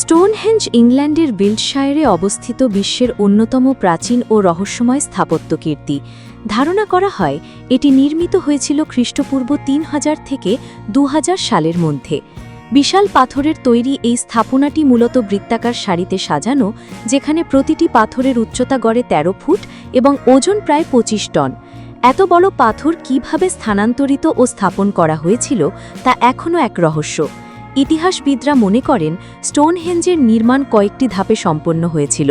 Stonehenge ইংল্যান্ডের বিল্ডশায়ারে অবস্থিত বিশ্বের অন্যতম প্রাচীন ও রহস্যময় স্থাপত্যকীর্তি। ধারণা করা হয়, এটি নির্মিত হয়েছিল খ্রিস্টপূর্ব তিন হাজার থেকে দু হাজার সালের মধ্যে। বিশাল পাথরের তৈরি এই স্থাপনাটি মূলত বৃত্তাকার সারিতে সাজানো, যেখানে প্রতিটি পাথরের উচ্চতা গড়ে ১৩ ফুট এবং ওজন প্রায় ২৫ টন। এত বড় পাথর কীভাবে স্থানান্তরিত ও স্থাপন করা হয়েছিল, তা এখনও এক রহস্য। ইতিহাসবিদরা মনে করেন স্টোনহেঞ্জের নির্মাণ কয়েকটি ধাপে সম্পন্ন হয়েছিল।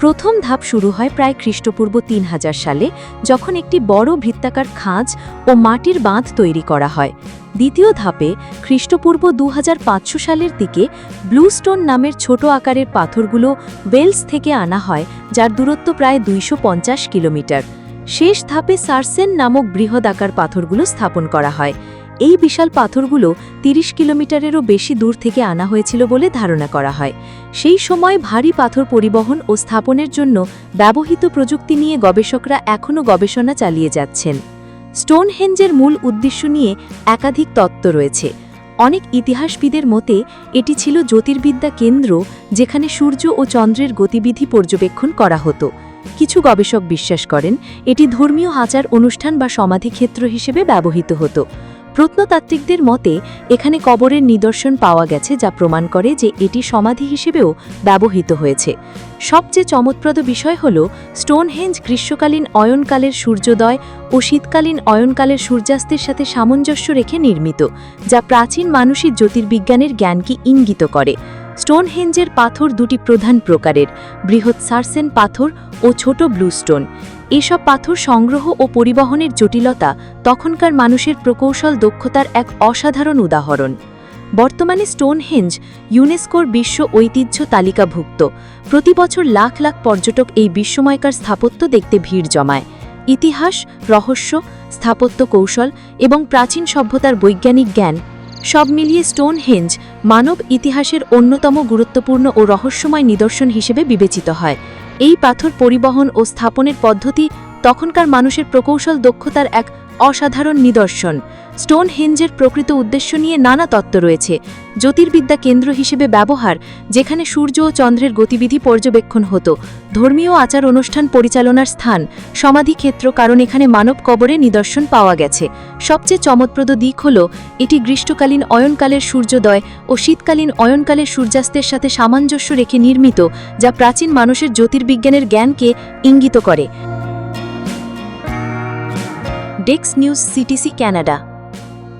প্রথম ধাপ শুরু হয় প্রায় খ্রিস্টপূর্ব তিন হাজার সালে, যখন একটি বড় বৃত্তাকার খাঁজ ও মাটির বাঁধ তৈরি করা হয়। দ্বিতীয় ধাপে খ্রিস্টপূর্ব দু হাজার পাঁচশো সালের দিকে ব্লুস্টোন নামের ছোট আকারের পাথরগুলো ওয়েলস থেকে আনা হয়, যার দূরত্ব প্রায় দুইশো পঞ্চাশ কিলোমিটার। শেষ ধাপে সার্সেন নামক বৃহদাকার পাথরগুলো স্থাপন করা হয়। এই বিশাল পাথরগুলো ৩০ কিলোমিটারেরও বেশি দূর থেকে আনা হয়েছিল বলে ধারণা করা হয়। সেই সময় ভারী পাথর পরিবহন ও স্থাপনের জন্য ব্যবহৃত প্রযুক্তি নিয়ে গবেষকরা এখনও গবেষণা চালিয়ে যাচ্ছেন। স্টোনহেঞ্জের মূল উদ্দেশ্য নিয়ে একাধিক তত্ত্ব রয়েছে। অনেক ইতিহাসবিদের মতে, এটি ছিল জ্যোতির্বিদ্যা কেন্দ্র যেখানে সূর্য ও চন্দ্রের গতিবিধি পর্যবেক্ষণ করা হতো। কিছু গবেষক বিশ্বাস করেন, এটি ধর্মীয় আচার অনুষ্ঠান বা সমাধিক্ষেত্র হিসেবে ব্যবহৃত হতো। প্রত্নতাত্ত্বিকদের মতে, এখানে কবরের নিদর্শন পাওয়া গেছে যা প্রমাণ করে যে এটি সমাধি হিসেবেও ব্যবহৃত হয়েছে। সবচেয়ে চমৎপ্রদ বিষয় হল স্টোনহেঞ্জ গ্রীষ্মকালীন অয়নকালের সূর্যোদয় ও শীতকালীন অয়নকালের সূর্যাস্তের সাথে সামঞ্জস্য রেখে নির্মিত, যা প্রাচীন মানসিক জ্যোতির্বিজ্ঞানের জ্ঞানকে ইঙ্গিত করে। স্টোনহেঞ্জের পাথর দুটি প্রধান প্রকারের, বৃহৎ সার্সেন পাথর ও ছোট ব্লুস্টোন। এসব পাথর সংগ্রহ ও পরিবহনের জটিলতা তখনকার মানুষের প্রকৌশল দক্ষতার এক অসাধারণ উদাহরণ। বর্তমানে স্টোনহেঞ্জ ইউনেস্কোর বিশ্ব ঐতিহ্য তালিকাভুক্ত। প্রতি বছর লাখ লাখ পর্যটক এই বিশ্বময়কার স্থাপত্য দেখতে ভিড় জমায়। ইতিহাস, রহস্য, স্থাপত্য কৌশল এবং প্রাচীন সভ্যতার বৈজ্ঞানিক জ্ঞান সব মিলিয়ে স্টোনহেঞ্জ মানব ইতিহাসের অন্যতম গুরুত্বপূর্ণ ও রহস্যময় নিদর্শন হিসেবে বিবেচিত হয়। এই পাথর পরিবহন ও স্থাপনের পদ্ধতি তখনকার মানুষের প্রকৌশল দক্ষতার এক অসাধারণ নিদর্শন। স্টোন হেঞ্জের প্রকৃত উদ্দেশ্য নিয়ে নানা তত্ত্ব রয়েছে। জ্যোতির্বিদ্যা কেন্দ্র হিসেবে ব্যবহার, যেখানে সূর্য ও চন্দ্রের গতিবিধি পর্যবেক্ষণ হতো। ধর্মীয় আচার অনুষ্ঠান পরিচালনার স্থান সমাধিক্ষেত্র কারণ এখানে মানব কবরে নিদর্শন পাওয়া গেছে। সবচেয়ে চমৎপ্রদ দিক হল, এটি গ্রীষ্মকালীন অয়নকালের সূর্যোদয় ও শীতকালীন অয়নকালের সূর্যাস্তের সাথে সামঞ্জস্য রেখে নির্মিত, যা প্রাচীন মানুষের জ্যোতির্বিজ্ঞানের জ্ঞানকে ইঙ্গিত করে। ডেক্স নিউজ সিটিসি ক্যানাডা